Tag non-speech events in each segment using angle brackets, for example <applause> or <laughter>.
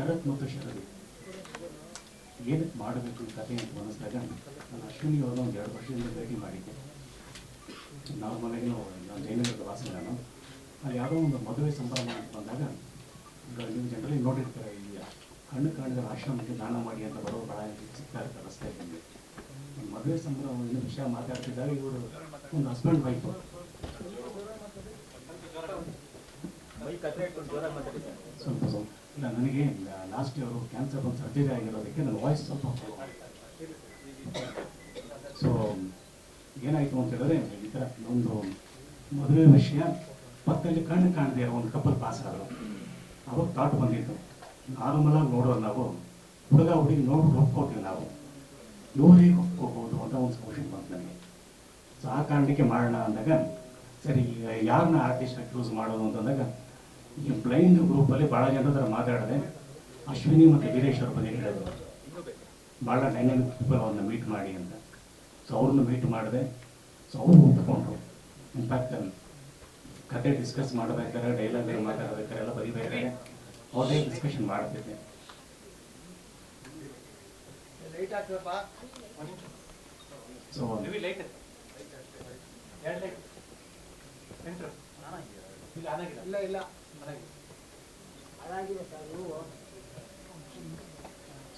ಶರತ್ ಮತ್ತು ಶರದಿ. ಏನಕ್ಕೆ ಮಾಡಬೇಕು ಅಂತ ಕಥೆ ಅಂತ ಮನಸ್ಸಾಗ ನಾನು ಅಶ್ವಿನಿ ಅವ್ರನ್ನ ಒಂದು ಎರಡು ವರ್ಷದಿಂದ ಭೇಟಿ ಮಾಡಿದ್ದೆ. ನಾರ್ಮಲಾಗಿ ನಾನು ಜಯನಗರದ ವಾಸಿ ನಾನು. ಅಲ್ಲಿ ಯಾವುದೋ ಒಂದು ಮದುವೆ ಸಂಭ್ರಮ ಅಂತ ಬಂದಾಗ ನೀವು ಜನರಲ್ಲಿ ನೋಡಿರ್ತಾರೆ ಈ ಕಣ್ಣು ಕಾಣದ ಆಶ್ರಮಕ್ಕೆ ದಾನ ಮಾಡಿ ಅಂತ ಬರೋ ಬಹಳ ಸಿಗ್ತಾ ಇರ್ತಾರೆ ರಸ್ತೆಯಲ್ಲಿ. ಮದುವೆ ಸಂಭ್ರಮ ವಿಷಯ ಮಾತಾಡ್ತಿದ್ದಾಗ ಇವರು ಒಂದು ಹಸ್ಬೆಂಡ್ ವೈಫ್ ಸ್ವಲ್ಪ ಸ್ವಲ್ಪ. ಇಲ್ಲ, ನನಗೆ ಲಾಸ್ಟ್ ಅವರು ಕ್ಯಾನ್ಸರ್ ಒಂದು ಸರ್ಜರಿ ಆಗಿರೋದಕ್ಕೆ ನನ್ನ ವಾಯ್ಸ್ ಸ್ವಲ್ಪ ಸೊ ಏನಾಯಿತು ಅಂತ ಹೇಳಿದ್ರೆ, ಈ ಥರ ಒಂದು ಮದುವೆ ವಿಷಯ, ಪಕ್ಕದಲ್ಲಿ ಕಣ್ಣು ಕಾಣದೆ ಒಂದು ಕಪಲ್ ಪಾಸ್ ಆದರು. ಅವಾಗ ಥಾಟ್ ಬಂದಿತ್ತು ನಾರ್ಮಲ್ ಆಗಿ ನೋಡೋರು ನಾವು, ಹುಡುಗ ಹುಡುಗಿ ನೋಡ್ಬಿಟ್ಟು ಒಪ್ಕೋತೀವಿ ನಾವು. ಇವರಿಗೆ ಒಪ್ಕೋಬೋದು ಅಂತ ಒಂದು ಕ್ವಶನ್ ಬಂತು ನನಗೆ. ಸೊ ಆ ಕಾರಣಕ್ಕೆ ಮಾಡೋಣ ಅಂದಾಗ, ಸರಿ, ಯಾರನ್ನ ಆರ್ಟಿಸ್ಟ್ ಚೂಸ್ ಮಾಡೋದು ಅಂತಂದಾಗ ಈ ಬ್ಲೈಂಡ್ ಗ್ರೂಪಲ್ಲಿ ಭಾಳ ಜನ ಹತ್ರ ಮಾತಾಡಿದೆ ಅಶ್ವಿನಿ ಮತ್ತು ವೀರೇಶ್ ಅವ್ರ ಬಗ್ಗೆ ಹೇಳಿದ್ರು. ಭಾಳ ಡೈನಾಮಿಕ್ ಪೀಪಲ್ ಅವ್ರನ್ನ ಮೀಟ್ ಮಾಡಿ ಅಂತ. ಸೊ ಅವ್ರನ್ನ ಮೀಟ್ ಮಾಡಿದೆ. ಸೊ ಅವರು ಒಪ್ಕೊಂಡ್ರು. ಇನ್ಫ್ಯಾಕ್ಟ್ ಕತೆ ಡಿಸ್ಕಸ್ ಮಾಡಬೇಕಾದ್ರೆ ಡೈಲಾಗ್ ಮಾತಾಡಬೇಕಾದ್ರೆ ಎಲ್ಲ ಬರೀಬೇಕಾದ್ರೆ ಅವ್ರದೇ ಡಿಸ್ಕಷನ್ ಮಾಡ್ತಿದ್ದೆ. ಸೊ ಇಲ್ಲ ಇಲ್ಲ.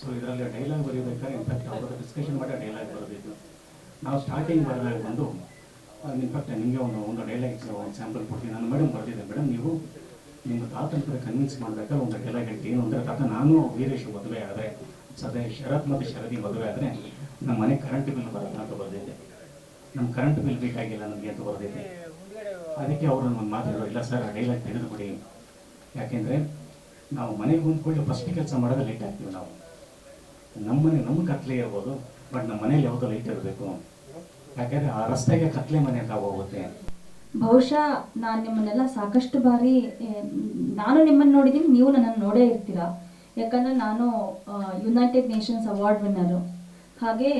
ಸೊ ಇದರಲ್ಲಿ ಡೈಲಾಗ್ ಬರೀಬೇಕಾದ್ರೆ ಇನ್ಫ್ಯಾಕ್ಟ್ ಅವರ ಡಿಸ್ಕಷನ್ ಮಾಡಿ ಡೈಲಾಗ್ ಬರಬೇಕು. ನಾವು ಸ್ಟಾರ್ಟಿಂಗ್ ಬರಲಾಗ ಬಂದು ಇನ್ಫ್ಯಾಕ್ಟ್ ನಿಮಗೆ ಒಂದು ಒಂದು ಡೈಲಾಗ್ ಎಕ್ಸಾಂಪಲ್ ಕೊಡ್ತೀನಿ. ನಾನು ಮೇಡಮ್ ಬರ್ತಿದ್ದೆ ಮೇಡಮ್ ನೀವು ನಿಮ್ಮ ತಾತನ ಕನ್ವಿನ್ಸ್ ಮಾಡಬೇಕಾದ್ರೆ ಒಂದು ಡೈಲಾಗ್ ಹೇಳ್ತೀನಿ. ಏನು ಅಂದರೆ, ತಾತ, ನಾನು ವೀರೇಶ್ ಮದುವೆ ಆದರೆ ಸದ್ಯ ಶರತ್ ಮತ್ತು ಶರದಿ ಮದುವೆ ಆದರೆ, ನಮ್ಮ ಮನೆ ಕರೆಂಟ್ ಬಿಲ್ ಬರಲ್ಲ ಅಂತ ಬರೆದಿದ್ದೆ. ನಮ್ಮ ಕರೆಂಟ್ ಬಿಲ್ ಬೇಕಾಗಿಲ್ಲ ನನಗೆ ಅಂತ ಬರೆದಿದ್ದೆ. ಅದಕ್ಕೆ ಅವರು ಒಂದು ಮಾತು ಇಲ್ಲ ಸರ್ ಡೈಲಾಗ್ ತಿಳಿದುಕೊಡಿ ಯಾಕೆಂದರೆ ನಾವು ಮನೆಗೆ ಹೊಂದ್ಕೊಳ್ಳಿ ಫಸ್ಟ್ ಕೆಲಸ ಮಾಡೋದು ಲೈಟ್ ಆಗ್ತೀವಿ ನಾವು. ನಮ್ಮನೆ, ನಮ್ಮ ಕತ್ಲೆ ಇರ್ಬೋದು ಬಟ್ ನಮ್ಮ ಮನೇಲಿ ಯಾವುದೋ ಲೈಟ್ ಇರಬೇಕು. ಯಾಕೆಂದರೆ ಆ ರಸ್ತೆಗೆ ಕತ್ಲೆ ಮನೆ ಅಂತ ಹೋಗುತ್ತೆ. ಬಹುಶಃ ನಾನು ನಿಮ್ಮನ್ನೆಲ್ಲ ಸಾಕಷ್ಟು ಬಾರಿ ನಾನು ನಿಮ್ಮನ್ನು ನೋಡಿದ್ದೀನಿ, ನೀವು ನನ್ನನ್ನು ನೋಡೇ ಇರ್ತೀರಾ? ಯಾಕಂದರೆ ನಾನು ಯುನೈಟೆಡ್ ನೇಷನ್ಸ್ ಅವಾರ್ಡ್ ವಿನ್ನರು ಹಾಗೆ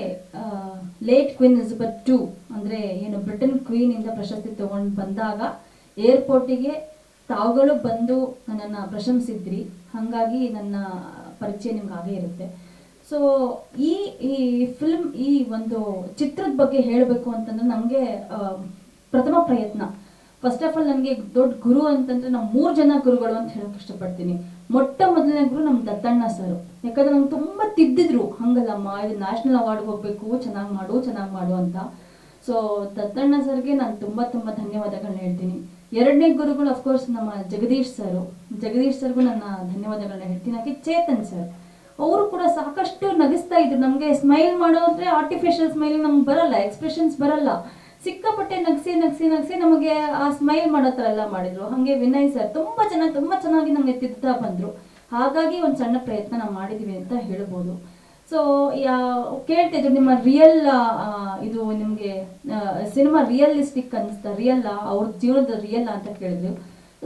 ಲೇಟ್ ಕ್ವೀನ್ ಎಲಿಜಬೆತ್ ಟು ಅಂದರೆ ಏನು ಬ್ರಿಟನ್ ಕ್ವೀನಿಂದ ಪ್ರಶಸ್ತಿ ತಗೊಂಡು ಬಂದಾಗ ಏರ್ಪೋರ್ಟಿಗೆ ತಾವುಗಳು ಬಂದು ನನ್ನನ್ನು ಪ್ರಶಂಸಿದ್ರಿ. ಹಾಗಾಗಿ ನನ್ನ ಪರಿಚಯ ನಿಮ್ಗೆ ಹಾಗೆ ಇರುತ್ತೆ. ಸೊ ಈ ಈ ಫಿಲ್ಮ್ ಈ ಒಂದು ಚಿತ್ರದ ಬಗ್ಗೆ ಹೇಳಬೇಕು ಅಂತಂದ್ರೆ ನಮಗೆ ಪ್ರಥಮ ಪ್ರಯತ್ನ. ಫಸ್ಟ್ ಆಫ್ ಆಲ್ ನನಗೆ ದೊಡ್ಡ ಗುರು ಅಂತಂದ್ರೆ ನಾವು ಮೂರು ಜನ ಗುರುಗಳು ಅಂತ ಹೇಳಕ್ ಇಷ್ಟಪಡ್ತೀನಿ. ಮೊಟ್ಟ ಮೊದಲನೇ ಗುರು ನಮ್ಮ ದತ್ತಣ್ಣ ಸರ್. ಯಾಕಂದ್ರೆ ನಂಗೆ ತುಂಬ ತಿದ್ದಿದ್ರು ಹಂಗಲ್ಲಮ್ಮ ಇದು ನ್ಯಾಷನಲ್ ಅವಾರ್ಡ್ಗೆ ಹೋಗ್ಬೇಕು, ಚೆನ್ನಾಗಿ ಮಾಡು ಚೆನ್ನಾಗಿ ಮಾಡು ಅಂತ. ಸೊ ದತ್ತಣ್ಣ ಸರ್ಗೆ ನಾನು ತುಂಬ ತುಂಬ ಧನ್ಯವಾದಗಳನ್ನ ಹೇಳ್ತೀನಿ. ಎರಡನೇ ಗುರುಗಳು ಅಫ್ಕೋರ್ಸ್ ನಮ್ಮ ಜಗದೀಶ್ ಸರ್. ಜಗದೀಶ್ ಸರ್ಗೂ ನನ್ನ ಧನ್ಯವಾದಗಳನ್ನ ಹೇಳ್ತೀನಿ. ಹಾಗೆ ಚೇತನ್ ಸರ್. ಅವರು ಕೂಡ ಸಾಕಷ್ಟು ನಗಿಸ್ತಾ ಇದ್ರು. ನಮಗೆ ಸ್ಮೈಲ್ ಮಾಡೋದ್ರೆ ಆರ್ಟಿಫಿಷಿಯಲ್ ಸ್ಮೈಲ್ ನಮ್ಗೆ ಬರಲ್ಲ ಎಕ್ಸ್ಪ್ರೆಷನ್ಸ್ ಬರಲ್ಲ. ಸಿಕ್ಕಾಪಟ್ಟೆ ನಗಿಸಿ ನಗಿಸಿ ನಗಿಸಿ ನಮಗೆ ಆ ಸ್ಮೈಲ್ ಮಾಡೋ ಥರ ಎಲ್ಲ ಮಾಡಿದ್ರು. ಹಾಗೆ ವಿನಯ್ ಸರ್ ತುಂಬ ಜನ ತುಂಬ ಚೆನ್ನಾಗಿ ನಮಗೆ ತಿದ್ದುತ್ತಾ ಬಂದರು. ಹಾಗಾಗಿ ಒಂದು ಸಣ್ಣ ಪ್ರಯತ್ನ ನಾವು ಮಾಡಿದ್ದೀವಿ ಅಂತ ಹೇಳ್ಬೋದು. ಸೊ ಯಾ ಕೇಳ್ತಿದ್ರು ನಿಮ್ಮ ರಿಯಲ್ ಇದು ನಿಮಗೆ ಸಿನಿಮಾ ರಿಯಲಿಸ್ಟಿಕ್ ಅನ್ನಿಸ್ತಾ ರಿಯಲ್ ಅವ್ರ ಜೀವನದ ರಿಯಲ್ ಅಂತ ಕೇಳಿದ್ರು.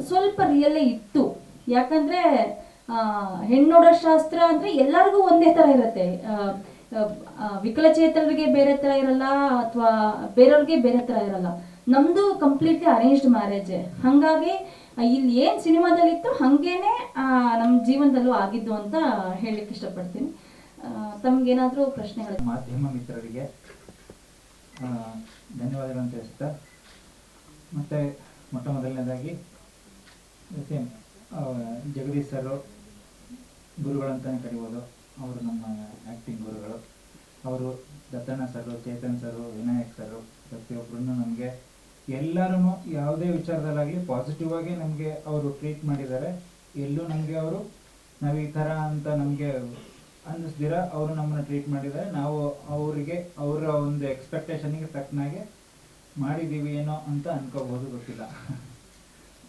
ಸ್ವಲ್ಪ ರಿಯಲ್ಲೇ ಇತ್ತು. ಯಾಕಂದ್ರೆ ಆ, ಹೆಣ್ಣೋಡೋ ಶಾಸ್ತ್ರ ಅಂದ್ರೆ ಎಲ್ಲರಿಗೂ ಒಂದೇ ತರ ಇರುತ್ತೆ. ವಿಕಲಚೇತನರಿಗೆ ಬೇರೆ ತರ ಇರಲ್ಲ ಅಥವಾ ಬೇರೆಯವ್ರಿಗೆ ಬೇರೆ ತರ ಇರಲ್ಲ. ನಮ್ದು ಕಂಪ್ಲೀಟ್ಲಿ ಅರೇಂಜ್ಡ್ ಮ್ಯಾರೇಜ್ ಹಂಗಾಗಿ ಇಲ್ಲಿ ಏನ್ ಸಿನಿಮಾದಲ್ಲಿ ಇತ್ತು ಹಂಗೇನೆ ನಮ್ಮ ಜೀವನದಲ್ಲೂ ಆಗಿದ್ದು ಅಂತ ಹೇಳಲಿಕ್ಕೆ ಇಷ್ಟಪಡ್ತೀನಿ. ತಮ್ಗೇನಾದ್ರೂ ಪ್ರಶ್ನೆಗಳು ಮಾಧ್ಯಮ ಮಿತ್ರರಿಗೆ ಧನ್ಯವಾದಗಳನ್ನು ತಿಳಿಸ್ತಾ ಮತ್ತೆ ಮೊಟ್ಟ ಮೊದಲನೇದಾಗಿ ಸೇಮ್ ಜಗದೀಶ್ ಸರ್ ಗುರುಗಳಂತಾನೆ ಕರಿಬೋದು. ಅವರು ನಮ್ಮ ಆ್ಯಕ್ಟಿಂಗ್ ಗುರುಗಳು. ಅವರು ದತ್ತಣ್ಣ ಸರು, ಚೇತನ್ ಸರು, ವಿನಾಯಕ್ ಸರು ಪ್ರತಿಯೊಬ್ಬರೂ ನಮಗೆ ಎಲ್ಲರೂ ಯಾವುದೇ ವಿಚಾರದಲ್ಲಾಗಲಿ ಪಾಸಿಟಿವ್ ಆಗಿ ನಮಗೆ ಅವರು ಟ್ರೀಟ್ ಮಾಡಿದ್ದಾರೆ. ಎಲ್ಲೂ ನಮಗೆ ಅವರು ನಾವು ಈ ಥರ ಅಂತ ನಮಗೆ ಅನ್ನಿಸ್ದಿರ, ಅವರು ನಮ್ಮನ್ನು ಟ್ರೀಟ್ ಮಾಡಿದ್ದಾರೆ. ನಾವು ಅವರಿಗೆ, ಅವರ ಒಂದು ಎಕ್ಸ್ಪೆಕ್ಟೇಷನಿಗೆ ತಕ್ಕನಾಗೆ ಮಾಡಿದ್ದೀವಿ ಏನೋ ಅಂತ ಅನ್ಕೋಬಹುದು, ಗೊತ್ತಿಲ್ಲ.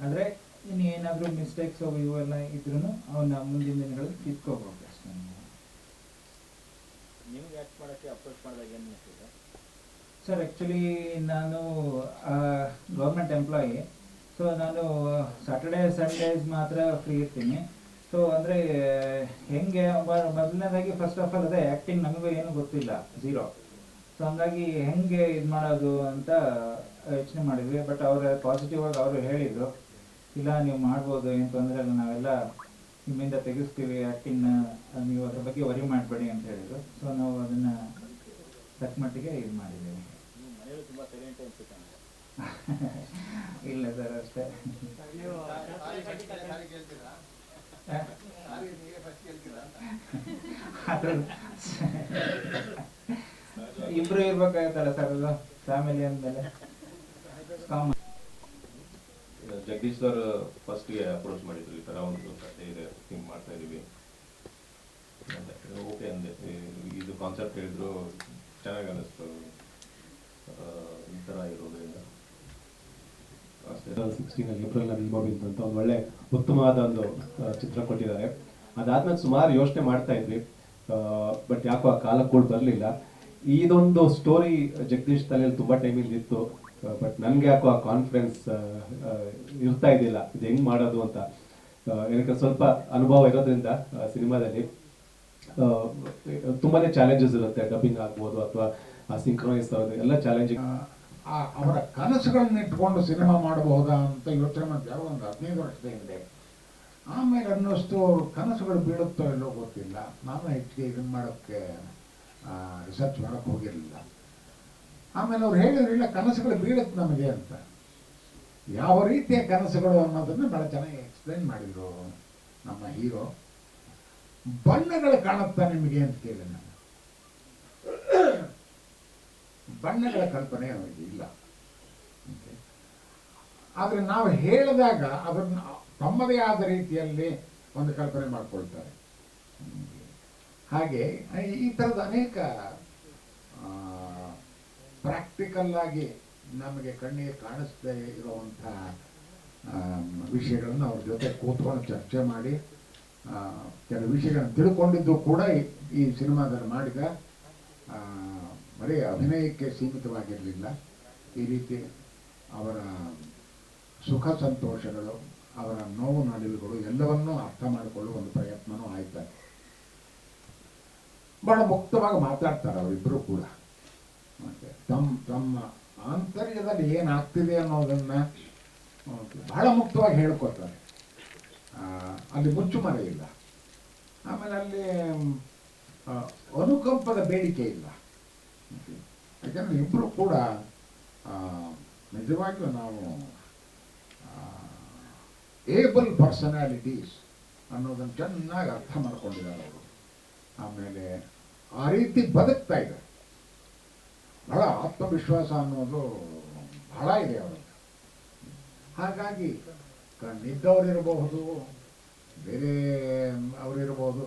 ಆದರೆ ಇನ್ನು ಏನಾದರೂ ಮಿಸ್ಟೇಕ್ಸ್ ಇವೆಲ್ಲ ಇದ್ರೂ ಅವನ್ನ ಮುಂದಿನ ದಿನಗಳಲ್ಲಿ ತಿದ್ಕೋಬಹುದು. ನಿಮ್ಗೆ ಆ್ಯಕ್ಟ್ ಮಾಡೋಕ್ಕೆ ಮಾಡಿದಾಗ ಏನು ಸರ್ ಆ್ಯಕ್ಚುಲಿ ನಾನು ಗೌರ್ಮೆಂಟ್ ಎಂಪ್ಲಾಯಿ ಸೊ ನಾನು ಸಾಟರ್ಡೇ ಸಂಡೇಸ್ ಮಾತ್ರ ಫ್ರೀ ಇರ್ತೀನಿ. ಸೊ ಅಂದರೆ, ಹೆಂಗೆ ಮೊದಲನೇದಾಗಿ ಫಸ್ಟ್ ಆಫ್ ಆಲ್ ಅದೇ ಆ್ಯಕ್ಟಿಂಗ್ ನಮಗೂ ಏನೂ ಗೊತ್ತಿಲ್ಲ ಝೀರೋ ಸೊ ಹಂಗಾಗಿ ಹೆಂಗೆ ಇದು ಮಾಡೋದು ಅಂತ ಯೋಚನೆ ಮಾಡಿದ್ವಿ. ಬಟ್ ಅವ್ರು ಪಾಸಿಟಿವ್ ಆಗಿ ಅವರು ಹೇಳಿದರು. ಇಲ್ಲ, ನೀವು ಮಾಡ್ಬೋದು, ಏನು ತೊಂದರೆ ಇಲ್ಲ ನಾವೆಲ್ಲ ನಿಮ್ಮಿಂದ ತೆಗೆಸ್ತೀವಿ ಆ್ಯಕ್ಟಿಂಗ್ನ ನೀವು ಅದ್ರ ಬಗ್ಗೆ ವರಿ ಮಾಡಬೇಡಿ ಅಂತ ಹೇಳಿದ್ರು. ಸೊ ನಾವು ಅದನ್ನು ತಕ್ಕ ಮಟ್ಟಿಗೆ ಇದು ಮಾಡಿದ್ದೀವಿ. <laughs> ಇಲ್ಲ ಸರ್, ಅಷ್ಟೇ. <laughs> <laughs> ಇಬ್ರು ಇರ್ಬೇಕಾಗತ್ತಲ್ಲ ಸರ್ ಅದು? ಫ್ಯಾಮಿಲಿ ಅಂದಮೇಲೆ. ಕಾಮನ್ ಜಗದೀಶ್ ಸರ್ ಫಸ್ಟ್ಗೆ ಅಪ್ರೋಚ್ ಮಾಡಿದ್ರು ಈ ತರ ಒಂದು ಕಥೆ ಇದೆ ಥಿಂಕ್ ಮಾಡ್ತಾ ಇದೀವಿ. ಓಕೆ ಅಂದೆ. ಇದು ಕಾನ್ಸೆಪ್ಟ್ ಹೇಳಿದ್ರು ಚೆನ್ನಾಗಿ ಅನಿಸ್ತು. ಆ, ಈ ತರ ಇರೋದ್ರಿಂದ. ಏಪ್ರಿಲ್ ಇಮೋಬಿಲ್ ಅಂತ ಒಂದು ಒಳ್ಳೆ ಉತ್ತಮವಾದ ಒಂದು ಚಿತ್ರ ಕೊಟ್ಟಿದ್ದಾರೆ. ಅದಾದ್ಮೇಲೆ ಸುಮಾರು ಯೋಚನೆ ಮಾಡ್ತಾ ಇದ್ವಿ. ಬಟ್ ಯಾಕೋ ಆ ಕಾಲ ಕೂಡ ಬರಲಿಲ್ಲ ಇದೊಂದು ಸ್ಟೋರಿ ಜಗದೀಶ್ ತಲೆಯಲ್ಲಿ ತುಂಬಾ ಟೈಮಿಂಗ್ ಇತ್ತು. ಬಟ್ ನನ್ಗೆ ಯಾಕೋ ಆ ಕಾನ್ಫಿಡೆನ್ಸ್ ಇರ್ತಾ ಇದ್ದಿಲ್ಲ. ಇದು ಹೆಂಗ್ ಮಾಡೋದು ಅಂತ. ಏನಕ್ಕೆ ಸ್ವಲ್ಪ ಅನುಭವ ಇರೋದ್ರಿಂದ ಸಿನಿಮಾದಲ್ಲಿ ತುಂಬಾನೇ ಚಾಲೆಂಜಸ್ ಇರುತ್ತೆ. ಡಬ್ಬಿಂಗ್ ಆಗ್ಬೋದು ಅಥವಾ ಸಿಂಕ್ರನೈಸ್ ಆಗೋದು ಎಲ್ಲ ಚಾಲೆಂಜಿಂಗ್ ಅವರ ಕನಸುಗಳನ್ನ ಇಟ್ಕೊಂಡು ಸಿನಿಮಾ ಮಾಡಬಹುದಾ ಅಂತ ಯೋಚನೆ ಮಾಡ್ತಾರೆ ಒಂದು ಹದಿನೈದು ವರ್ಷದ ಹಿಂದೆ. ಆಮೇಲೆ ಅನ್ನೋಷ್ಟು ಕನಸುಗಳು ಬೀಳುತ್ತೋ ಇಲ್ಲೋ ಗೊತ್ತಿಲ್ಲ. ನಾನು ಹೆಚ್ಚಿಗೆ ಇದನ್ನ ಮಾಡೋಕ್ಕೆ ರಿಸರ್ಚ್ ಮಾಡೋಕ್ಕೆ ಹೋಗಿರಲಿಲ್ಲ. ಆಮೇಲೆ ಅವ್ರು ಹೇಳಿದ್ರು, ಇಲ್ಲ, ಕನಸುಗಳು ಬೀಳುತ್ತೆ ನಮಗೆ ಅಂತ. ಯಾವ ರೀತಿಯ ಕನಸುಗಳು ಅನ್ನೋದನ್ನ ಭಾಳ ಚೆನ್ನಾಗಿ ಎಕ್ಸ್ಪ್ಲೈನ್ ಮಾಡಿದರು ನಮ್ಮ ಹೀರೋ. ಬಣ್ಣಗಳು ಕಾಣುತ್ತಾ ನಿಮಗೆ ಅಂತ ಕೇಳಿ ನಾನು. ಬಣ್ಣಗಳ ಕಲ್ಪನೆ ಅವರಿಗೆ ಇಲ್ಲ. ಆದರೆ ನಾವು ಹೇಳಿದಾಗ ಅದನ್ನು ತಮ್ಮದೇ ಆದ ರೀತಿಯಲ್ಲಿ ಒಂದು ಕಲ್ಪನೆ ಮಾಡ್ಕೊಳ್ತಾರೆ. ಹಾಗೆ ಈ ಥರದ ಅನೇಕ ಪ್ರಾಕ್ಟಿಕಲ್ ಆಗಿ ನಮಗೆ ಕಣ್ಣಿಗೆ ಕಾಣಿಸದೇ ಇರುವಂತಹ ವಿಷಯಗಳನ್ನು ಅವ್ರ ಜೊತೆ ಕೂತ್ಕೊಂಡು ಚರ್ಚೆ ಮಾಡಿ ಕೆಲವು ವಿಷಯಗಳನ್ನು ತಿಳ್ಕೊಂಡಿದ್ದು ಕೂಡ ಈ- ಸಿನಿಮಾದಲ್ಲಿ ಮಾಡಿದ ಬರೀ ಅಭಿನಯಕ್ಕೆ ಸೀಮಿತವಾಗಿರಲಿಲ್ಲ. ಈ ರೀತಿ ಅವರ ಸುಖ ಸಂತೋಷಗಳು, ಅವರ ನೋವು ನಲಿವುಗಳು ಎಲ್ಲವನ್ನೂ ಅರ್ಥ ಮಾಡಿಕೊಳ್ಳುವ ಒಂದು ಪ್ರಯತ್ನವೂ ಆಯ್ತಾರೆ ಬಹಳ ಮುಕ್ತವಾಗಿ ಮಾತಾಡ್ತಾರೆ ಅವರಿಬ್ಬರು ಕೂಡ. ಮತ್ತೆ ತಮ್ಮ ತಮ್ಮ ಆಂತರ್ಯದಲ್ಲಿ ಏನಾಗ್ತಿದೆ ಅನ್ನೋದನ್ನ ಬಹಳ ಮುಕ್ತವಾಗಿ ಹೇಳ್ಕೊತಾರೆ ಅಲ್ಲಿ ಮುಚ್ಚುಮರೆ ಇಲ್ಲ. ಆಮೇಲೆ ಅಲ್ಲಿ ಅನುಕಂಪದ ಬೇಡಿಕೆ ಇಲ್ಲ. ಯಾಕಂದ್ರೆ ಇಬ್ಬರು ಕೂಡ ನಿಜವಾಗಿಯೂ ನಾವು ಏಬಲ್ ಪರ್ಸನಾಲಿಟೀಸ್ ಅನ್ನೋದನ್ನು ಚೆನ್ನಾಗಿ ಅರ್ಥ ಮಾಡ್ಕೊಂಡಿದ್ದಾರೆ ಅವರು. ಆಮೇಲೆ ಆ ರೀತಿ ಬದುಕ್ತಾ ಇದ್ದಾರೆ. ಬಹಳ ಆತ್ಮವಿಶ್ವಾಸ ಅನ್ನೋದು ಬಹಳ ಇದೆ ಅವರಿಗೆ ಹಾಗಾಗಿ ಕಣ್ಣಿದ್ದವರಿರಬಹುದು, ಬೇರೆ ಅವರಿರಬಹುದು,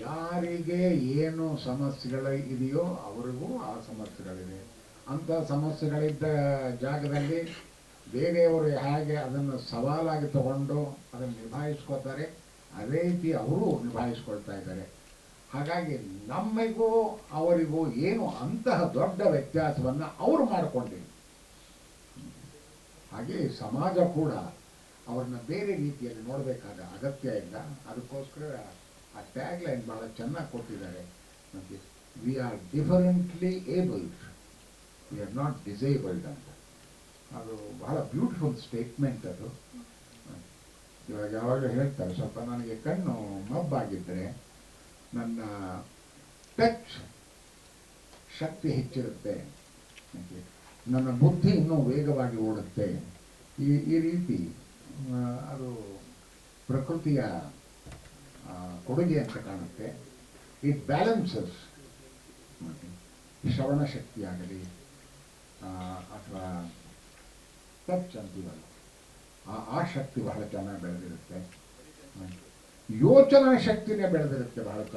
ಯಾರಿಗೆ ಏನು ಸಮಸ್ಯೆಗಳು ಇದೆಯೋ ಅವರಿಗೂ ಆ ಸಮಸ್ಯೆಗಳಿದೆ. ಅಂಥ ಸಮಸ್ಯೆಗಳಿದ್ದ ಜಾಗದಲ್ಲಿ ಬೇರೆಯವರು ಹೇಗೆ ಅದನ್ನು ಸವಾಲಾಗಿ ತಗೊಂಡು ಅದನ್ನು ನಿಭಾಯಿಸ್ಕೋತಾರೆ ಅದೇ ರೀತಿ ಅವರು ನಿಭಾಯಿಸ್ಕೊಳ್ತಾ ಇದ್ದಾರೆ. ಹಾಗಾಗಿ ನಮ್ಮಿಗೂ ಅವರಿಗೂ ಏನು ಅಂತಹ ದೊಡ್ಡ ವ್ಯತ್ಯಾಸವನ್ನು ಅವರು ಮಾಡಿಕೊಂಡಿಲ್ಲ. ಹಾಗೆ ಸಮಾಜ ಕೂಡ ಅವ್ರನ್ನ ಬೇರೆ ರೀತಿಯಲ್ಲಿ ನೋಡಬೇಕಾದ ಅಗತ್ಯ ಇಲ್ಲ. ಅದಕ್ಕೋಸ್ಕರ ಆ ಟ್ಯಾಗ್ ಲೈನ್ ಬಹಳ ಚೆನ್ನಾಗಿ ಕೊಟ್ಟಿದ್ದಾರೆ. ಮತ್ತು we are differently abled we are not disabled ಅಂತ. ಅದು ಬಹಳ ಬ್ಯೂಟಿಫುಲ್ ಸ್ಟೇಟ್ಮೆಂಟ್ ಅದು. ಇವಾಗ ಯಾವಾಗಲೂ ಹೇಳ್ತಾರೆ, ಸ್ವಲ್ಪ ನನಗೆ ಕಣ್ಣು ಮಬ್ಬಾಗಿದ್ದರೆ ನನ್ನ ಟಚ್ ಶಕ್ತಿ ಹೆಚ್ಚಿರುತ್ತೆ. ನನ್ನ ಬುದ್ಧಿ ಇನ್ನೂ ವೇಗವಾಗಿ ಓಡುತ್ತೆ ಈ ಈ ರೀತಿ ಅದು ಪ್ರಕೃತಿಯ ಕೊಡುಗೆ ಅಂತ ಕಾಣುತ್ತೆ ಇಟ್ ಬ್ಯಾಲೆನ್ಸಸ್ ಶ್ರವಣ ಶಕ್ತಿಯಾಗಲಿ ಅಥವಾ ಟಚ್ ಅಂತೀವಲ್ಲ ಆ ಆ ಶಕ್ತಿ ಬಹಳ ಚೆನ್ನಾಗಿ ಬೆಳೆದಿರುತ್ತೆ. ಯೋಚನಾ ಶಕ್ತಿನೇ ಬೆಳೆದಿರುತ್ತೆ ಭಾರತ.